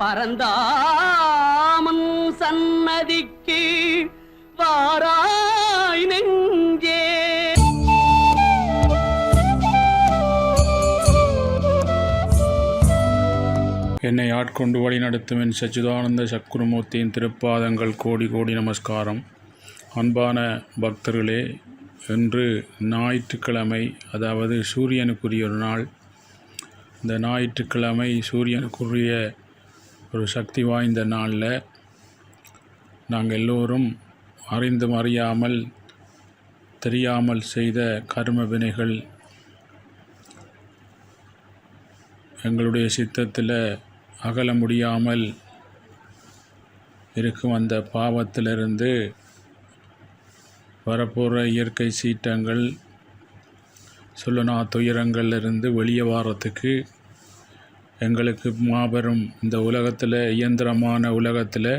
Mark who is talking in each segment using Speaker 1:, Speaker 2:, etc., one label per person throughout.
Speaker 1: பரந்தாமன் சன்னதிக்கு வாராய் நெஞ்சே.
Speaker 2: என்னை ஆட்கொண்டு வழிநடத்தும் என் சச்சிதானந்த சக்குருமூர்த்தியின் திருப்பாதங்கள் கோடி கோடி நமஸ்காரம். அன்பான பக்தர்களே இன்று ஞாயிற்றுக்கிழமை அதாவது சூரியனுக்குரிய ஒரு நாள். இந்த ஞாயிற்றுக்கிழமை சூரியனுக்குரிய ஒரு சக்தி வாய்ந்த நாளில் நாங்கள் எல்லோரும் அறிந்தும் அறியாமல் தெரியாமல் செய்த கர்ம வினைகள் எங்களுடைய சித்தத்தில் அகல முடியாமல் இருக்கும் அந்த பாவத்திலிருந்து வரப்போகிற இயற்கை சீற்றங்கள் சொல்லனா துயரங்கள்லேருந்து வெளியே வாரத்துக்கு எங்களுக்கு மாபெரும் இந்த உலகத்தில் இயந்திரமான உலகத்தில்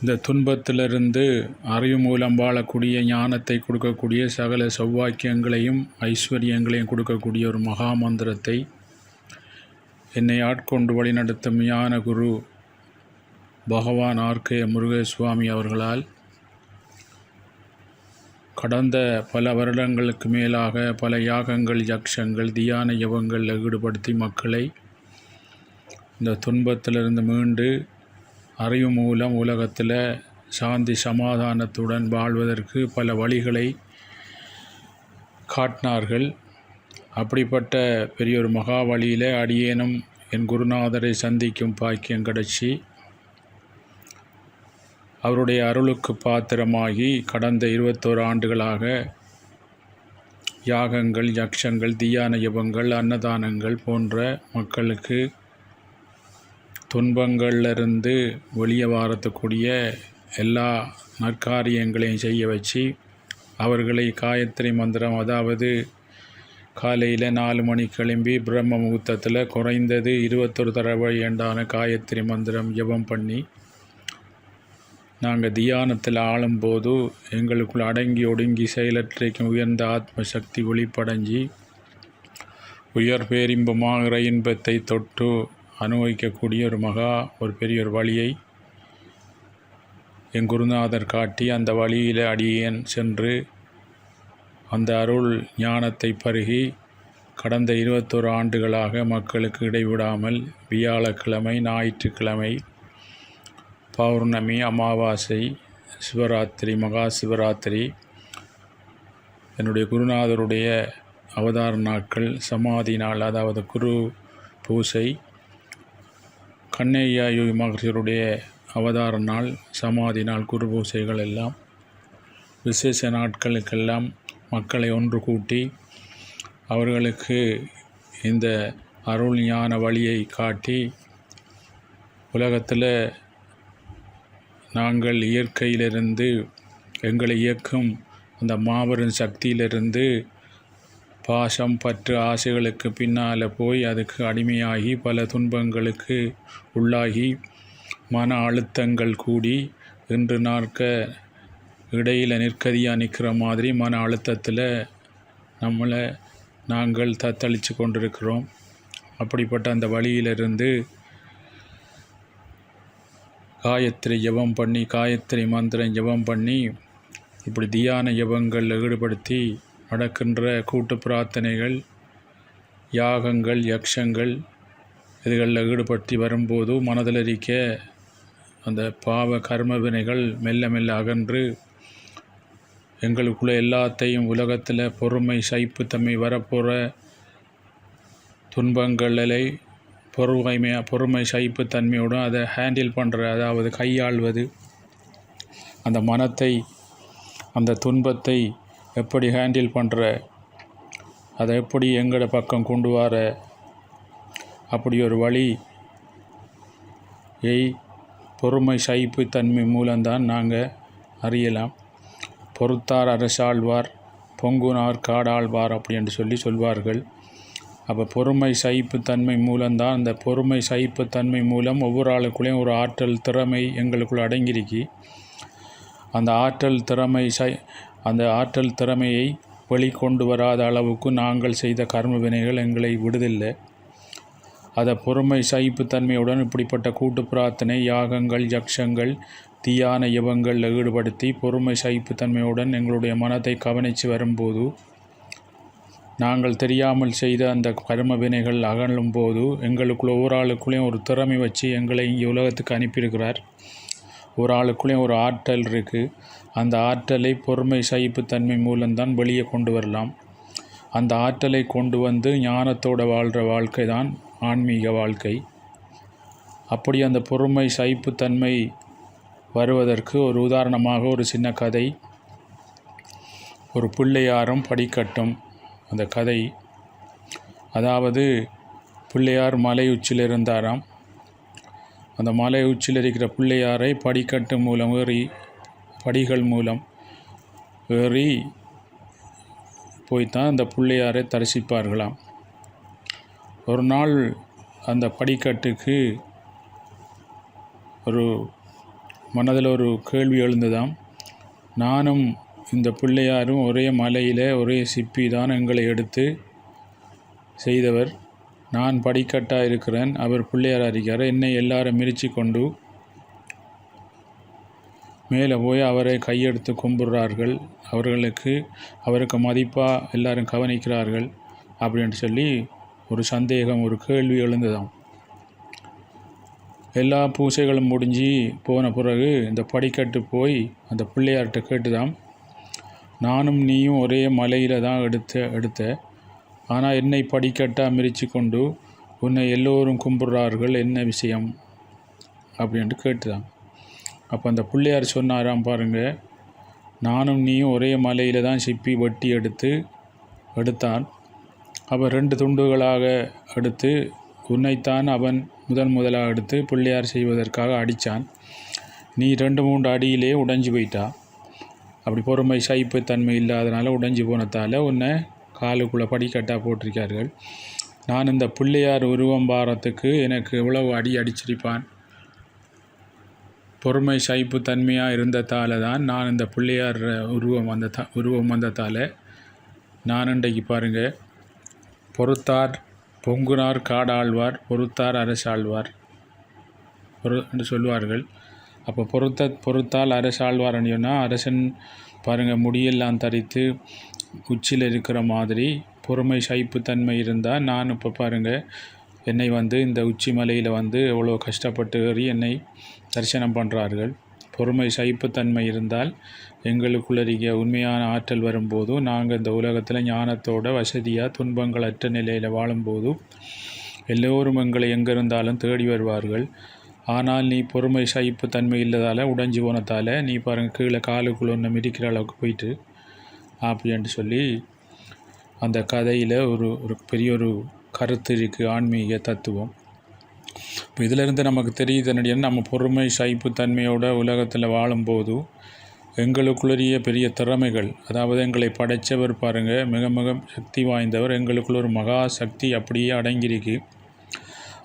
Speaker 2: இந்த துன்பத்திலிருந்து அறிவு மூலம் வாழக்கூடிய ஞானத்தை கொடுக்கக்கூடிய சகல சௌவாக்கியங்களையும் ஐஸ்வர்யங்களையும் கொடுக்கக்கூடிய ஒரு மகா மந்திரத்தை என்னை ஆட்கொண்டு வழிநடத்தும் ஞான குரு பகவான் ஆர்கே முருகசுவாமி அவர்களால் கடந்த பல வருடங்களுக்கு மேலாக பல யாகங்கள் யக்ஷங்கள் தியான யவங்களில் ஈடுபடுத்தி மக்களை இந்த துன்பத்திலிருந்து மீண்டு அறிவு மூலம் உலகத்தில் சாந்தி சமாதானத்துடன் வாழ்வதற்கு பல வழிகளை காட்டினார்கள். அப்படிப்பட்ட பெரிய ஒரு மகா வழியில் அடியேனும் என் குருநாதரை சந்திக்கும் பாக்கியம் கிடைச்சி அவருடைய அருளுக்கு பாத்திரமாகி கடந்த இருபத்தோரு ஆண்டுகளாக யாகங்கள் யக்ஷங்கள் தியான யபங்கள் அன்னதானங்கள் போன்ற மக்களுக்கு துன்பங்கள்லேருந்து வெளியே வாரத்துக்கூடிய எல்லா நற்காரியங்களையும் செய்ய வச்சு அவர்களை காயத்ரி மந்திரம் அதாவது காலையில் நாலு மணி கிளம்பி பிரம்ம முகூர்த்தத்தில் குறைந்தது இருபத்தொரு தடவை ஏண்டான காயத்ரி மந்திரம் ஜபம் பண்ணி நாங்கள் தியானத்தில் ஆளும்போது எங்களுக்குள் அடங்கி ஒடுங்கி செயலற்றைக்கும் உயர்ந்த ஆத்ம சக்தி வெளிப்படைஞ்சி உயர் பேரின்பமாகிற இன்பத்தை தொட்டு அனுபவிக்கக்கூடிய ஒரு மகா ஒரு பெரிய ஒரு வழியை என் குருநாதர் காட்டி அந்த வழியில் அடியேன் சென்று அந்த அருள் ஞானத்தை பருகி கடந்த இருபத்தோரு ஆண்டுகளாக மக்களுக்கு இடைவிடாமல் வியாழக்கிழமை ஞாயிற்றுக்கிழமை பௌர்ணமி அமாவாசை சிவராத்திரி மகா சிவராத்திரி என்னுடைய குருநாதருடைய அவதார நாட்கள் சமாதி நாள் அதாவது குரு பூசை கண்ணையா யோகி மகர்ஷியருடைய அவதார நாள் சமாதி நாள் குரு பூசைகள் எல்லாம் விசேஷ நாட்களுக்கெல்லாம் மக்களை ஒன்று கூட்டி அவர்களுக்கு இந்த அருள் ஞான வழியை காட்டி உலகத்தில் நாங்கள் இயற்கையிலிருந்து எங்களை இயக்கும் அந்த மாபெரும் சக்தியிலிருந்து பாசம் பற்று ஆசைகளுக்கு பின்னால் போய் அதுக்கு அடிமையாகி பல துன்பங்களுக்கு உள்ளாகி மன அழுத்தங்கள் கூடி இன்று நாற்க இடையில் நிற்கதியாக நிற்கிற மாதிரி மன அழுத்தத்தில் நம்மளை நாங்கள் தத்தளித்து கொண்டிருக்கிறோம். அப்படிப்பட்ட அந்த வழியிலிருந்து காயத்ரி ஜெபம் பண்ணி காயத்ரி மந்திரம் ஜெபம் பண்ணி இப்படி தியான ஜபங்களில் ஈடுபடுத்தி நடக்கின்ற கூட்டு பிரார்த்தனைகள் யாகங்கள் யக்ஷங்கள் இதுகளில் ஈடுபடுத்தி வரும்போது மனதில் இருக்க அந்த பாவ கர்ம வினைகள் மெல்ல மெல்ல அகன்று எங்களுக்குள்ள எல்லாத்தையும் உலகத்தில் பொறுமை சைப்புத்தன்மை வரப்போகிற துன்பங்களை பொறுமைமையாக பொறுமை சைப்புத்தன்மையோடும் அதை ஹேண்டில் பண்ணுற அதாவது கையாள்வது. அந்த மனத்தை அந்த துன்பத்தை எப்படி ஹேண்டில் பண்ணுற அதை எப்படி எங்களோட பக்கம் கொண்டு வர அப்படி ஒரு வழி ஏய் பொறுமை சைப்புத்தன்மை மூலம்தான் நாங்கள் அறியலாம். பொறுத்தார் அரசாழ்வார் பொங்குனார் காடாழ்வார் அப்படி என்று சொல்லி சொல்வார்கள். அப்போ பொறுமை சகிப்புத்தன்மை மூலம்தான் அந்த பொறுமை சகிப்புத்தன்மை மூலம் ஒவ்வொரு ஆளுக்குள்ளேயும் ஒரு ஆற்றல் திறமை எங்களுக்குள் அடங்கியிருக்கு. அந்த ஆற்றல் திறமை சை அந்த ஆற்றல் திறமையை வெளிக்கொண்டு வராத அளவுக்கு நாங்கள் செய்த கர்ம வினைகள் எங்களை விடுதில்லை. அதை பொறுமை சகிப்புத்தன்மையுடன் இப்படிப்பட்ட கூட்டு பிரார்த்தனை யாகங்கள் யக்ஷங்கள் தீயான யவங்களில் ஈடுபடுத்தி பொறுமை சகிப்புத்தன்மையுடன் எங்களுடைய மனத்தை கவனித்து வரும்போது நாங்கள் தெரியாமல் செய்த அந்த கர்ம வினைகள் அகலும் போது எங்களுக்குள்ள ஒரு ஆளுக்குள்ளேயும் ஒரு திறமை வச்சு எங்களை இங்கே உலகத்துக்கு அனுப்பியிருக்கிறார். ஒரு ஆளுக்குள்ளேயும் ஒரு ஆற்றல் இருக்குது அந்த ஆற்றலை பொறுமை சகிப்புத்தன்மை மூலம்தான் வெளியே கொண்டு வரலாம். அந்த ஆற்றலை கொண்டு வந்து ஞானத்தோடு வாழ்கிற வாழ்க்கை தான் ஆன்மீக வாழ்க்கை. அப்படி அந்த பொறுமை சகிப்புத்தன்மை வருவதற்கு ஒரு உதாரணமாக ஒரு சின்ன கதை. ஒரு பிள்ளையாரும் படிக்கட்டும். அந்த கதை. அதாவது பிள்ளையார் மலை உச்சியில் இருந்தாராம். அந்த மலை உச்சியில் இருக்கிற பிள்ளையாரை படிக்கட்டு மூலம் ஏறி படிகள் மூலம் ஏறி போய்த்தான் அந்த பிள்ளையாரை தரிசிப்பார்களாம். ஒரு நாள் அந்த படிக்கட்டுக்கு ஒரு மனதில் ஒரு கேள்வி எழுந்ததாம். நானும் இந்த பிள்ளையாரும் ஒரே மலையில் ஒரே சிப்பி தான் எங்களை எடுத்து செய்தவர். நான் படிக்கட்டாக இருக்கிறேன். அவர் பிள்ளையாராக இருக்கார். என்னை எல்லாரும் மிரிச்சு கொண்டு மேலே போய் அவரை கையெடுத்து கும்பிடுறார்கள். அவர்களுக்கு அவருக்கு மதிப்பாக எல்லாரும் கவனிக்கிறார்கள் அப்படின்னு சொல்லி ஒரு சந்தேகம் ஒரு கேள்வி எழுந்ததாம். எல்லா பூசைகளும் முடிஞ்சு போன பிறகு இந்த படிக்கட்டு போய் அந்த பிள்ளையார்கிட்ட கேட்டுதாம். நானும் நீயும் ஒரே மலையில் தான் எடுத்த எடுத்த. ஆனால் என்னை படிக்கட்டாக மிரிச்சு கொண்டு உன்னை எல்லோரும் கும்பிட்றார்கள் என்ன விஷயம்? அப்படின்ட்டு கேட்டுதான். அப்போ அந்த பிள்ளையார் சொன்னாராம் பாருங்கள் நானும் நீயும் ஒரே மலையில் தான் சிப்பி வெட்டி எடுத்து எடுத்தான். அவன் ரெண்டு துண்டுகளாக எடுத்து உன்னைத்தான் அவன் முதன் முதலாக எடுத்து பிள்ளையார் செய்வதற்காக அடித்தான் நீ ரெண்டு மூன்று அடியிலே உடைஞ்சு போயிட்டா. அப்படி பொறுமை சைப்பு தன்மை இல்லாதனால உடைஞ்சு போனதால் உன்னை காலுக்குள்ளே படிக்கட்டாக போட்டிருக்கார்கள். நான் இந்த பிள்ளையார் உருவம் பாரத்துக்கு எனக்கு எவ்வளவு அடி அடிச்சிருப்பான்? பொறுமை சைப்பு தன்மையாக இருந்ததால் தான் நான் இந்த பிள்ளையார் உருவம் வந்த த உருவம் வந்ததால் நான் இன்றைக்கு பாருங்கள் பொறுத்தார் பொங்குனார் காடாழ்வார் பொறுத்தார் அரசாழ்வார். பொறு என்று சொல்வார்கள் அப்போ பொறுத்த பொறுத்தால் அரசாழ்வார்னு அரசன் பாருங்கள் முடியெல்லாம் தரித்து உச்சியில் இருக்கிற மாதிரி பொறுமை சகிப்புத்தன்மை இருந்தால் நான் இப்போ பாருங்கள் என்னை வந்து இந்த உச்சி மலையில் வந்து எவ்வளோ கஷ்டப்பட்டு ஏறி என்னை தரிசனம் பண்ணுறார்கள் பொறுமை சைப்புத்தன்மை இருந்தால் எங்களுக்குள்ளறிய உண்மையான ஆற்றல் வரும்போதும் நாங்கள் இந்த உலகத்தில் ஞானத்தோட வசதியாக துன்பங்களற்ற நிலையில் வாழும்போதும் எல்லோரும் எங்களை எங்கே இருந்தாலும் தேடி வருவார்கள். ஆனால் நீ பொறுமை சகிப்பு தன்மை இல்லாதால் உடஞ்சி போனதால் நீ பாருங்கள் கீழே காலுக்குள்ள ஒன்று மிதிக்கிற அளவுக்கு போயிட்டு. அப்படின்ட்டு சொல்லி அந்த கதையில் ஒரு ஒரு பெரிய ஒரு கருத்து இருக்குது ஆன்மீக தத்துவம். இப்போ இதிலிருந்து நமக்கு தெரியுது என்னடியா நம்ம பொறுமை சகிப்புத்தன்மையோட உலகத்தில் வாழும்போது எங்களுக்குள்ளரிய பெரிய திறமைகள் அதாவது எங்களை படைத்தவர் பாருங்கள் மிக மிக சக்தி வாய்ந்தவர் எங்களுக்குள்ள ஒரு மகா சக்தி அப்படியே அடங்கியிருக்கு.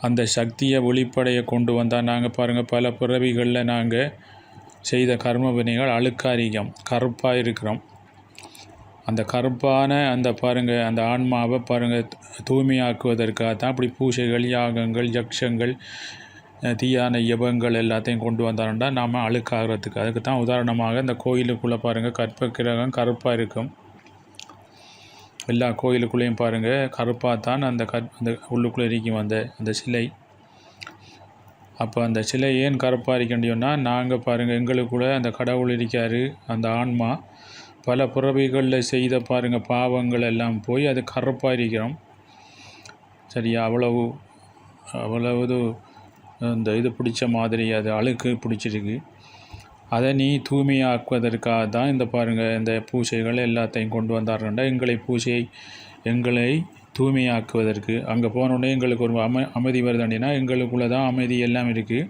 Speaker 2: அந்த சக்தியை ஒளிப்படைய கொண்டு வந்தால் நாங்கள் பாருங்கள் பல பிறவிகளில் நாங்கள் செய்த கர்ம வினைகள் அழுக்காரிகம் கருப்பாக இருக்கிறோம். அந்த கருப்பான அந்த பாருங்கள் அந்த ஆன்மாவை பாருங்கள் தூய்மையாக்குவதற்காக தான் அப்படி பூஜைகள் யாகங்கள் யக்ஷங்கள் தீயான யபங்கள் எல்லாத்தையும் கொண்டு வந்தாருண்டா. நாம் அழுக்காகிறதுக்கு. அதுக்கு தான் உதாரணமாக இந்த கோயிலுக்குள்ளே பாருங்கள் கற்ப கிரகம் கருப்பாக இருக்கும். எல்லா கோயிலுக்குள்ளேயும் பாருங்கள் கருப்பாக தான் அந்த கற் அந்த உள்ளுக்குள்ளே இருக்கும் அந்த அந்த சிலை. அப்போ அந்த சிலை ஏன் கருப்பாக இருக்க முடியும்னா நாங்கள் பாருங்கள் எங்களுக்குள்ளே அந்த கடவுள் இருக்கார் அந்த ஆன்மா. பல பிறவிகளில் செய்த பாருங்கள் பாவங்கள் எல்லாம் போய் அது கருப்பாக இருக்கிறோம். சரியா? அவ்வளவு அவ்வளவு இந்த இது பிடிச்ச மாதிரி அது அழுக்கு பிடிச்சிருக்கு. அதை நீ தூய்மையாக்குவதற்காக தான் இந்த பாருங்கள் இந்த பூஜைகள் எல்லாத்தையும் கொண்டு வந்தாருண்டா எங்களை பூஜையை எங்களை தூய்மையாக்குவதற்கு. அங்கே போனோடனே எங்களுக்கு ஒரு அம அமைதி வருதாண்டினா எங்களுக்குள்ளே தான் அமைதி எல்லாம் இருக்குது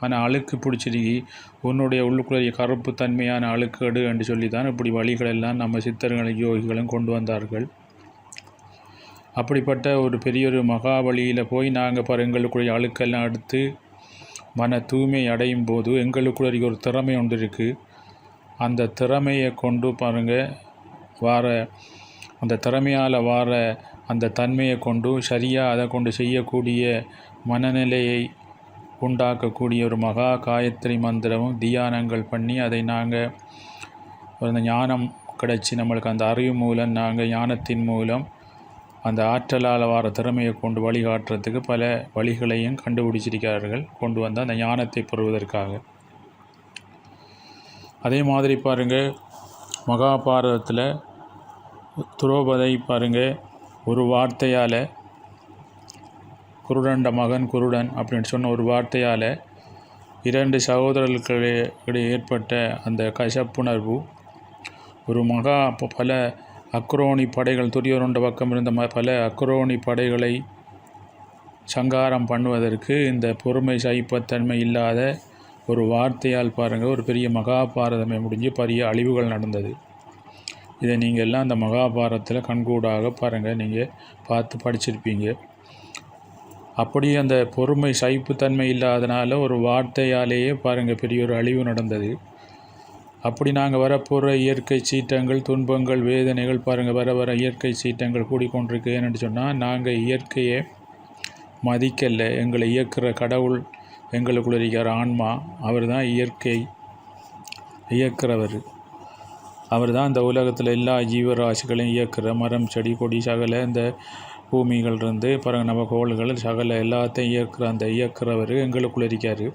Speaker 2: ஆனால் அழுக்கு பிடிச்சிருக்கி. உன்னுடைய உள்ளுக்குள்ளே கருப்பு தன்மையான அழுக்கடு என்று சொல்லி தான் இப்படி வழிகள் எல்லாம் நம்ம சித்தர்களும் யோகிகளும் கொண்டு வந்தார்கள். அப்படிப்பட்ட ஒரு பெரிய ஒரு மகாபலியில் போய் நாங்கள் பாரு எங்களுக்குடைய அழுக்கெல்லாம் எடுத்து மன தூய்மை அடையும் போது எங்களுக்குள்ள ஒரு திறமை ஒன்று இருக்குது அந்த திறமையை கொண்டு பாருங்கள் வார அந்த திறமையால் வார அந்த தன்மையை கொண்டு சரியாக அதை கொண்டு செய்யக்கூடிய மனநிலையை உண்டாக்கக்கூடிய ஒரு மகா காயத்ரி மந்திரமும் தியானங்கள் பண்ணி அதை நாங்கள் அந்த ஞானம் கிடச்சி நம்மளுக்கு அந்த அறிவு மூலம் நாங்கள் ஞானத்தின் மூலம் அந்த ஆற்றலால் வர திறமையை கொண்டு வழிகாட்டுறதுக்கு பல வழிகளையும் கண்டுபிடிச்சிருக்கிறார்கள். கொண்டு வந்து அந்த ஞானத்தை பெறுவதற்காக. அதே மாதிரி பாருங்கள் மகாபாரதத்தில் துரோபதை பாருங்கள் ஒரு வார்த்தையால் குருடண்ட மகன் குருடன் அப்படின்னு சொன்ன ஒரு வார்த்தையால் இரண்டு சகோதரர்களுக்கிடையே ஏற்பட்ட அந்த கசப்புணர்வு ஒரு மகா பல அக்ரோனி படைகள் துரியோருண்ட பக்கம் இருந்த பல அக்ரோனி படைகளை சங்காரம் பண்ணுவதற்கு இந்த பொறுமை சகிப்பத்தன்மை இல்லாத ஒரு வார்த்தையால் பாருங்கள் ஒரு பெரிய மகாபாரதமே முடிஞ்சு பெரிய அழிவுகள் நடந்தது. இதை நீங்கள் எல்லாம் அந்த மகாபாரதத்தில் கண்கூடாக பாருங்கள் நீங்கள் பார்த்து படிச்சிருப்பீங்க. அப்படி அந்த பொறுமை சகிப்புத்தன்மை இல்லாதனால ஒரு வார்த்தையாலேயே பாருங்கள் பெரிய ஒரு அழிவு நடந்தது. அப்படி நாங்கள் வரப்போகிற இயற்கை சீற்றங்கள் துன்பங்கள் வேதனைகள் பாருங்கள் வர வர இயற்கை சீற்றங்கள் கூடிக்கொண்டிருக்கு. ஏன்னு சொன்னால் நாங்கள் இயற்கையை மதிக்கலை. எங்களை இயக்குகிற கடவுள் எங்களுக்குள்ள இருக்கிற ஆன்மா அவர் தான் இயற்கை இயக்குறவர். அவர் தான் இந்த உலகத்தில் எல்லா ஜீவராசிகளையும் இயக்கிற. மரம் செடி கொடி சகல இந்த பூமிகள் இருந்து பிறகு நம்ம கோள்கள் சகல எல்லாத்தையும் இயக்குற அந்த இயக்குறவர் எங்களுக்குள்ள இருக்கார்.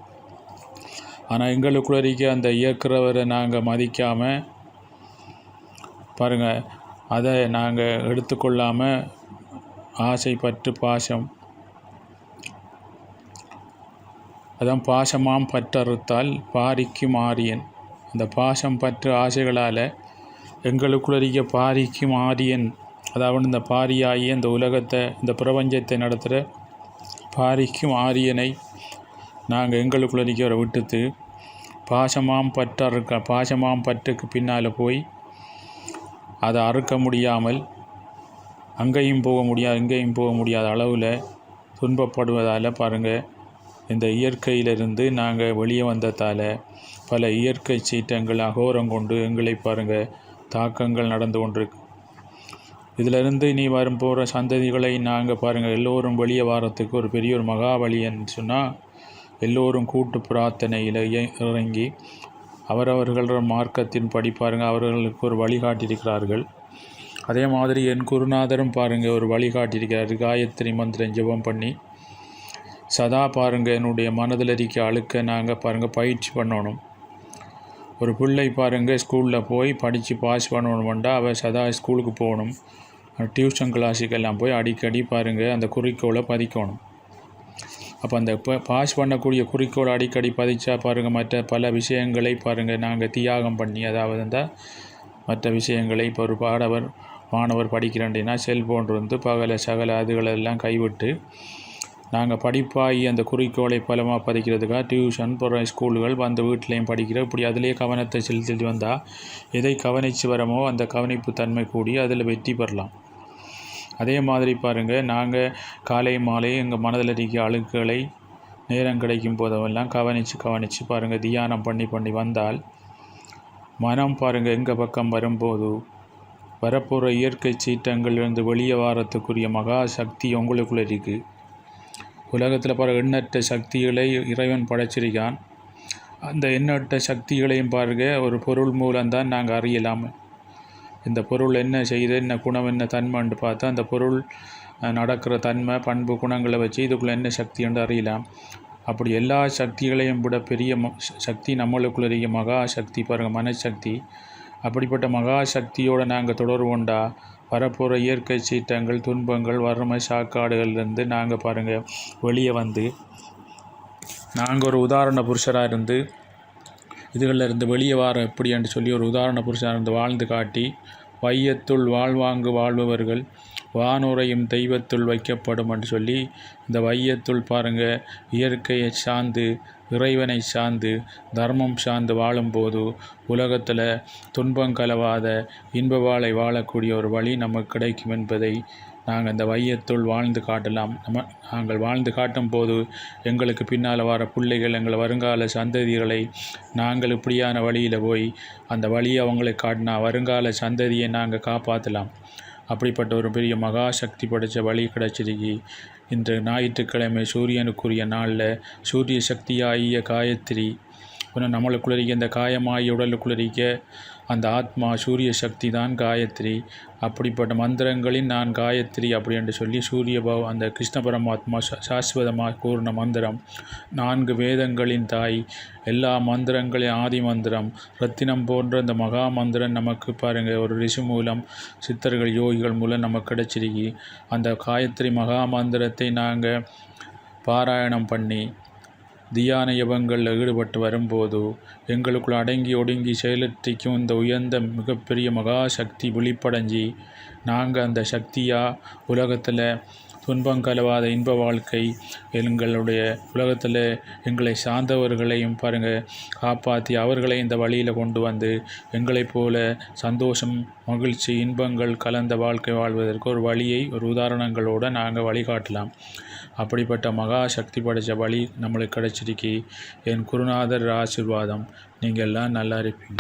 Speaker 2: ஆனால் எங்களுக்குள்ள இருக்க அந்த இயக்குறவரை நாங்கள் மதிக்காமல் பாருங்கள் அதை நாங்கள் எடுத்துக்கொள்ளாமல் ஆசை பற்று பாசம் அதான் பாசமாம் பற்றறுத்தால் பாரிக்கு மாரியன் அந்த பாசம் பற்று ஆசைகளால் எங்களுக்குள்ள பாரிக்கு மாரியன் அதாவது இந்த பாரியாகி இந்த உலகத்தை இந்த பிரபஞ்சத்தை நடத்துகிற பாரிக்கும் ஆரியனை நாங்கள் எங்களுக்குள்ள அவரை விட்டுட்டு பாசமாம் பற்று அறுக்க பாசமாம் பற்றுக்கு பின்னால் போய் அதை அறுக்க முடியாமல் அங்கேயும் போக முடியாது இங்கேயும் போக முடியாத அளவில் துன்பப்படுவதால் பாருங்கள் இந்த இயற்கையிலிருந்து நாங்கள் வெளியே வந்ததால் பல இயற்கை சீற்றங்கள் அகோரம் கொண்டு எங்களை பாருங்கள் தாக்கங்கள் நடந்து கொண்டிருக்கு. இதிலிருந்து இனி வரும் போகிற சந்ததிகளை நாங்கள் பாருங்கள் எல்லோரும் வெளியே வாரத்துக்கு ஒரு பெரிய ஒரு மகாபலின்னு சொன்னால் எல்லோரும் கூட்டு பிரார்த்தனையில் இறங்கி அவரவர்கள மார்க்கத்தின் படி பாருங்கள் அவர்களுக்கு ஒரு வழிகாட்டியிருக்கிறார்கள் அதே மாதிரி என் குருநாதரும் பாருங்கள் ஒரு வழிகாட்டியிருக்கிறார் காயத்ரி மந்திரம் ஜெபம் பண்ணி சதா பாருங்கள் என்னுடைய மனதில் இருக்க அழுக்க நாங்கள் பாருங்கள் பயிற்சி பண்ணணும். ஒரு பிள்ளை பாருங்கள் ஸ்கூலில் போய் படித்து பாஸ் பண்ணணுமெண்டா அவள் சதா ஸ்கூலுக்கு போகணும். டியூஷன் கிளாஸுக்கெல்லாம் போய் அடிக்கடி பாருங்கள் அந்த குறிக்கோளை பதிக்கணும். அப்போ அந்த இப்போ பாஸ் பண்ணக்கூடிய குறிக்கோளை அடிக்கடி பதிச்சா பாருங்கள் மற்ற பல விஷயங்களை பாருங்கள் நாங்கள் தியாகம் பண்ணி அதாவது இந்த மற்ற விஷயங்களை இப்போ ஒரு பாடவர் மாணவர் படிக்கிறேன்னா செல்ஃபோன் இருந்து பகல சகல அதுகளெல்லாம் கைவிட்டு நாங்கள் படிப்பாகி அந்த குறிக்கோளை பலமாக பதிக்கிறதுக்காக டியூஷன் போகிற ஸ்கூல்கள் வந்து வீட்லேயும் படிக்கிற இப்படி அதிலே கவனத்தை செலுத்தி வந்தால் எதை கவனித்து வரமோ அந்த கவனிப்பு தன்மை கூடி அதில் வெற்றி பெறலாம். அதே மாதிரி பாருங்கள் நாங்கள் காலை மாலை எங்கள் மனதில் இருக்கிற அழுக்குகளை நேரம் கிடைக்கும் போதெல்லாம் கவனித்து கவனித்து பாருங்கள் தியானம் பண்ணி பண்ணி வந்தால் மனம் பாருங்கள் எங்கள் பக்கம் வரும்போது வரப்போகிற இயற்கை சீட்டங்கள்லேருந்து வெளியே வாரத்துக்குரிய மகா சக்தி உங்களுக்குள்ளே இருக்குது உலகத்தில் பாரு எண்ணற்ற சக்திகளை இறைவன் படைச்சிருக்கான். அந்த எண்ணற்ற சக்திகளையும் பாருங்க ஒரு பொருள் மூலம்தான் நாங்கள் அறியலாம். இந்த பொருள் என்ன செய்யுது என்ன குணம் என்ன தன்மைன்னு பார்த்தா அந்த பொருள் நடக்கிற தன்மை பண்பு குணங்களை வச்சு இதுக்குள்ளே என்ன சக்தி என்று அறியலாம். அப்படி எல்லா சக்திகளையும் விட பெரிய சக்தி நம்மளுக்குள்ள இருக்க மகா சக்தி பாருங்கள் மனசக்தி. அப்படிப்பட்ட மகா சக்தியோடு நாங்கள் தொடர்பு கொண்டா வரப்போகிற இயற்கை சீட்டங்கள் துன்பங்கள் வறுமை சாக்காடுகள்லேருந்து நாங்கள் பாருங்கள் வெளியே வந்து நாங்கள் ஒரு உதாரண புருஷராக இருந்து இதுகளில் இருந்து வெளியே வார எப்படின்னு சொல்லி ஒரு உதாரண புருஷனாக இருந்து வாழ்ந்து காட்டி வையத்துள் வாழ்வாங்கு வாழ்பவர்கள் வானுரையும் தெய்வத்துள் வைக்கப்படும் என்று சொல்லி இந்த வையத்துள் பாருங்கள் இயற்கையை சார்ந்து இறைவனை சார்ந்து தர்மம் சார்ந்து வாழும்போது உலகத்தில் துன்பம் கலவாத இன்ப வாழை வாழக்கூடிய ஒரு வழி நமக்கு கிடைக்கும் என்பதை நாங்கள் இந்த வையத்துள் வாழ்ந்து காட்டலாம். நம்ம நாங்கள் வாழ்ந்து காட்டும் போது எங்களுக்கு பின்னால் வர பிள்ளைகள் எங்கள் வருங்கால சந்ததிகளை நாங்கள் இப்படியான வழியில் போய் அந்த வழியை அவங்களை காட்டினா வருங்கால சந்ததியை நாங்கள் காப்பாற்றலாம் அப்படிப்பட்ட ஒரு பெரிய மகா சக்தி படைத்த வழி கிடச்சிருக்கு இன்று ஞாயிற்றுக்கிழமை சூரியனுக்குரிய நாளில் சூரிய சக்தியாகிய காயத்ரி இன்னும் நம்மளுக்குள்ள இருக்க இந்த காயமாகி உடலுக்குள்ள இருக்க அந்த ஆத்மா சூரிய சக்தி தான் காயத்ரி. அப்படிப்பட்ட மந்திரங்களின் நான் காயத்ரி அப்படி என்று சொல்லி சூரிய பவ அந்த கிருஷ்ண பரமாத்மா சாஸ்வதமாக கூறின மந்திரம். நான்கு வேதங்களின் தாய் எல்லா மந்திரங்களின் ஆதி மந்திரம். ரத்தினம் போன்ற இந்த மகா மந்திரம் நமக்கு பாருங்கள் ஒரு ரிஷி மூலம் சித்தர்கள் யோகிகள் மூலம் நமக்கு கிடைச்சிருக்கி. அந்த காயத்ரி மகா மந்திரத்தை நாங்கள் பாராயணம் பண்ணி தியான யபங்களில் ஈடுபட்டு வரும்போது எங்களுக்குள் அடங்கி ஒடுங்கி செயலற்றிக்கும் இந்த உயர்ந்த மிகப்பெரிய மகா சக்தி விழிப்படைஞ்சி நாங்கள் அந்த சக்தியாக உலகத்தில் துன்பம் கலவாத இன்ப வாழ்க்கை எங்களுடைய உலகத்தில் எங்களை சார்ந்தவர்களையும் பாருங்கள் காப்பாற்றி அவர்களை இந்த வழியில் கொண்டு வந்து எங்களைப் போல சந்தோஷம் மகிழ்ச்சி இன்பங்கள் கலந்த வாழ்க்கை வாழ்வதற்கு ஒரு வழியை ஒரு உதாரணங்களோடு நாங்கள் வழிகாட்டலாம். அப்படிப்பட்ட மகா சக்தி படைத்த வழி நம்மளுக்கு கிடைச்சிருக்கு. என் குருநாதர் ஆசீர்வாதம். நீங்கள் எல்லாம் நல்லா இருப்பீங்க.